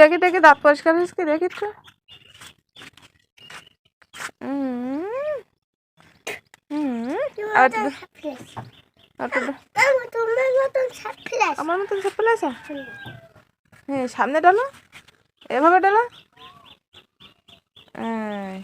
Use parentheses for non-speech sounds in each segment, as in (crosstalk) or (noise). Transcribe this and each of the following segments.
দেখি দেখি দাঁত পরিষ্কার হয়েছে কি? দেখি তো আমার মতন আছে? হ্যাঁ সামনে ডালো। এভাবে ডালো এই।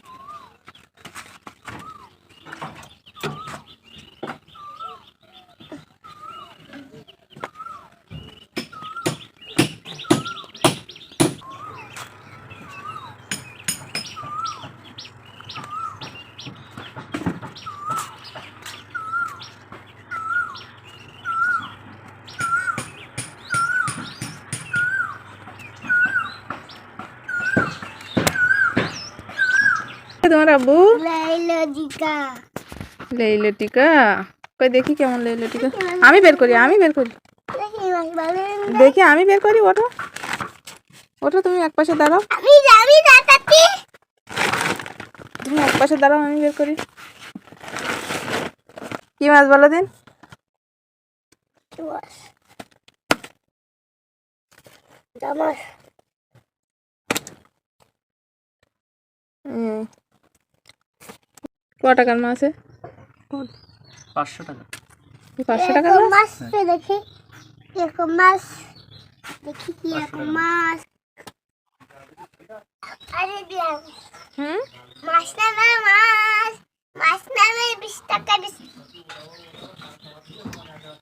তোমার আব্বু দিকা লেইলে টিকা কই দেখি কেমন লেইলে টিকা আমি বের করি আমি বের করি। দেখি আমি বের করি ওঠো। ওঠো তুমি এক পাশে দাঁড়াও। আমি তুমি এক পাশে দাঁড়াও আমি বের করি। কি মাছ বলো দিন? দামাস হুম। ক টাকার মাছ আছে? পাঁচশো টাকা। পাঁচশো টাকার মাছ? দেখি এরকম মাছ দেখি কি এরকম মাছ। আরে দিলাম হুম? মাছ না না মাছ মাছ নামে বিশ টাকা বিশ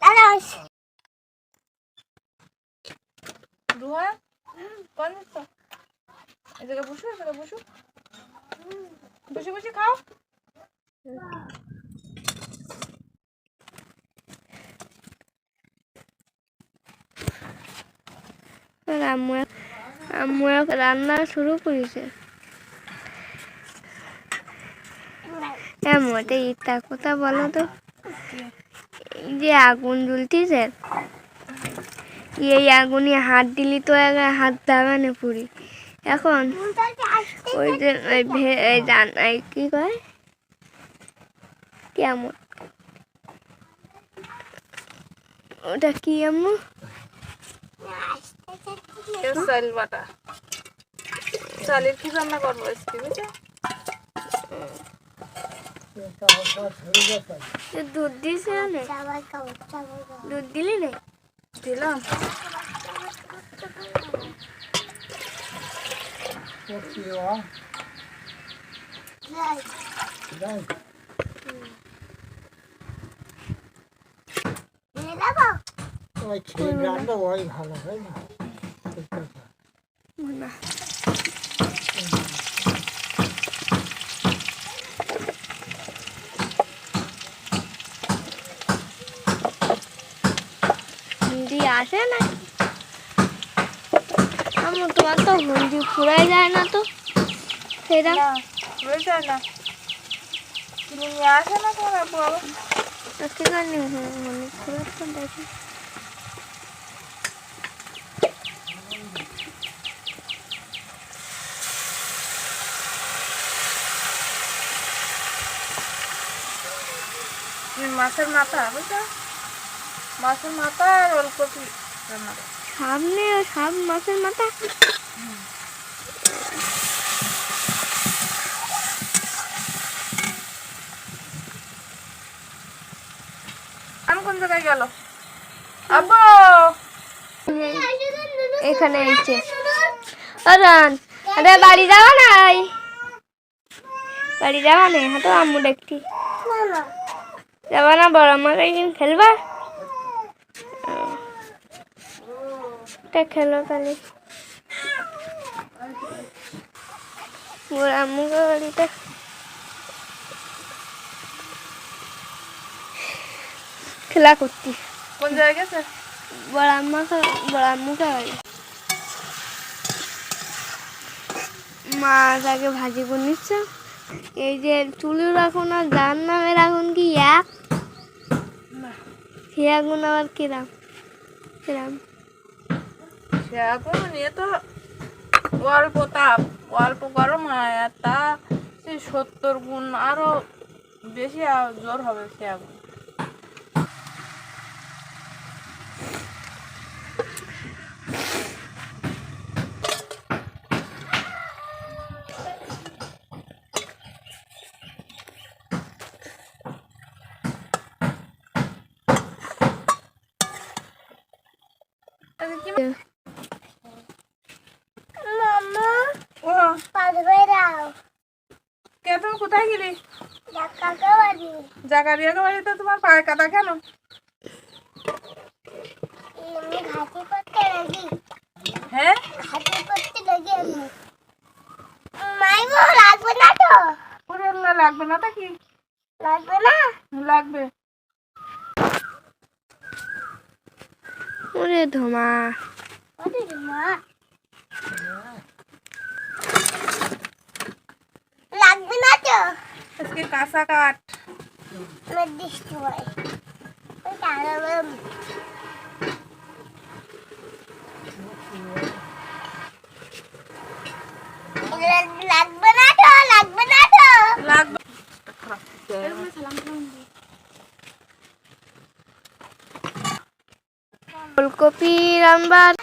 দাদা দুহা কোন জায়গায় বসো জায়গায় বসো। বসে বসে খাও। রান্না শুরু করেছে। ইটা কথা বলো তো। এই যে আগুন জ্বলতিছে, এই আগুনে হাত দিলি তো হাত দাবে না পুরি এখন ওই যে কি কয়? কেমন? ওটা কি আম্মু? চাল বাটা। চালের কি রান্না করব আজকে বুঝছ দুধ দিছে দুধ দিলি না? দিলাম। ওই খেয়ে রান্না ওই ভালো হয় না না আসে না? আমার তোমার তো হিন্দি ফুরাই যায় না তো। সেটা? যায় না। তুমি আসে না তোমার আব্বু আবার? সেখানে মানে ফুরাই তো দেখি। মাছের মাথা বুঝছ? মাছের মাথা আর ওলকপি রান্না সামনে সাম মাছের মাথা। আমি কোন জায়গায় গেল? আব্বু! এখানে এসছে আরে বাড়ি যাওয়া নাই? বাড়ি যাওয়া নেই? হ্যাঁ তো আম্মু দেখছি। যাবা না বড় আমার একদিন খেলবা? তা খেলো তাহলে। আম্মুকে বাড়িতে খেলা করতি। কোন জায়গায় গেছে? বড় আম্মাকে বড় আম্মুকে বাড়ি মাছ আগে ভাজি করে নিচ্ছে। এই যে চুলি রাখুন আর যার নামে রাখুন কি এক সে আগুন আবার কিরাম? কিরাম? সে আগুন এ তো অল্প তাপ অল্প গরম হয় আর তা সত্তর গুণ আরও বেশি জোর হবে সে আগুন। কি মামা ও। পারবে দাও কে তুমি কোথায় গেলি? জাকারিয়াকে বাড়িতে তোমার পায়ে কাদা কেন? হ্যাঁ? লাগবে না তা কি? লাগবে না? লাগবে। ওরে ধমা। ওরে ধমা। লাগবে না তো? আজকে কাঁচা কাঠ। আমার দৃষ্টি হয়। ওই তারাবাম লাগবে না তো? লাগবে না তো? লাগবে। Golco Pirambar.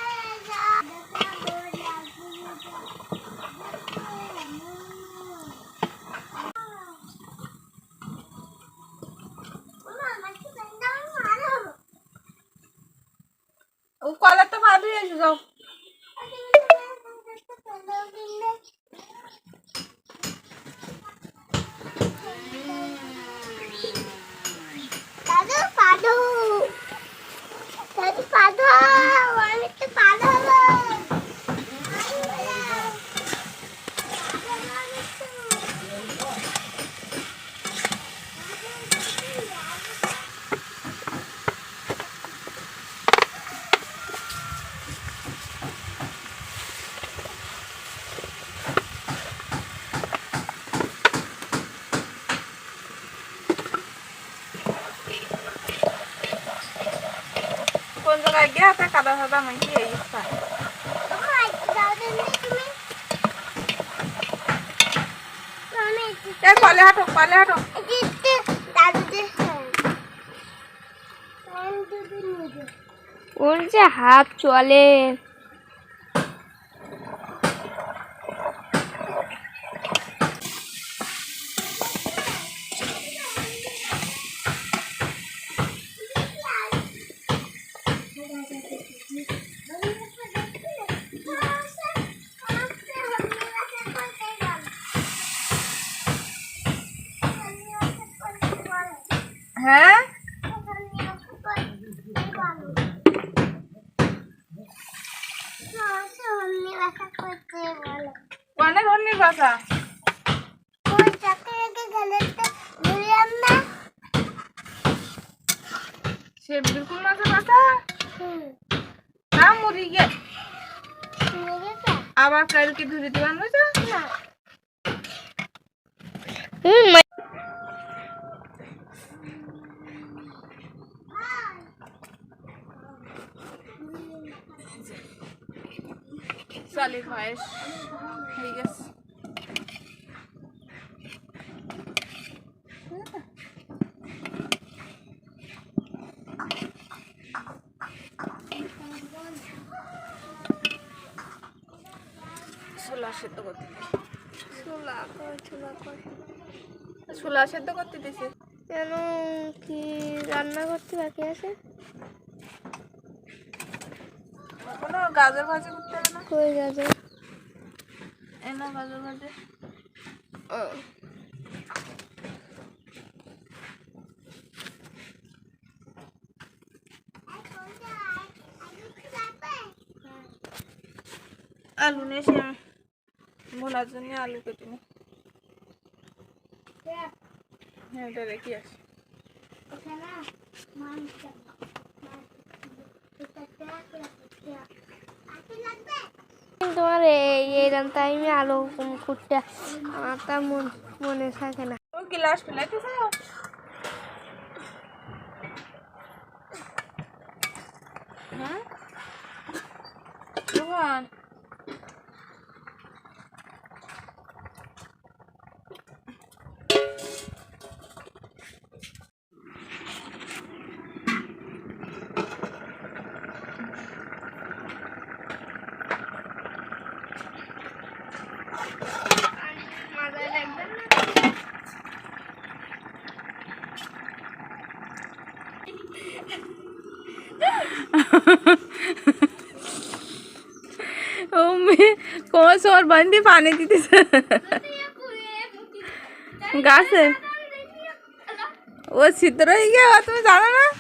কোন জায়গায় গিয়ে হাতে কাদা ফাদা নাকি এই ইচ্ছা কলে হাঁটো। ওর যে হাত চলে। হ্যাঁ কোনে ধরনির বাসা সে বিলকুল মাছের বাসা না মুড়ি গে আবার কালকে ধরে দিবান বুঝছ চালের পায়েস হয়ে গেছে ছোলা সেদ্ধ করতে দিছি। ছোলা সেদ্ধ করতে দিছি। কেন কি রান্না করতে বাকি আছে কোনো গাজর ভাজি করতে হবে না? কই গেছে এনো গাজর ভাজি। আলু নিয়ে এসে জন্য আলু কেটে নি হ্যাঁ এটা রেখে আসি। তোমার এই এইরকম টাইমে আলো কুটতে আমার তা মন থাকে না। ও চাও? হ্যাঁ? कौन सा और बंद ही पाने दी थी? (laughs) गाँस। वो सितरो ही क्या तुम्हें जाना ना?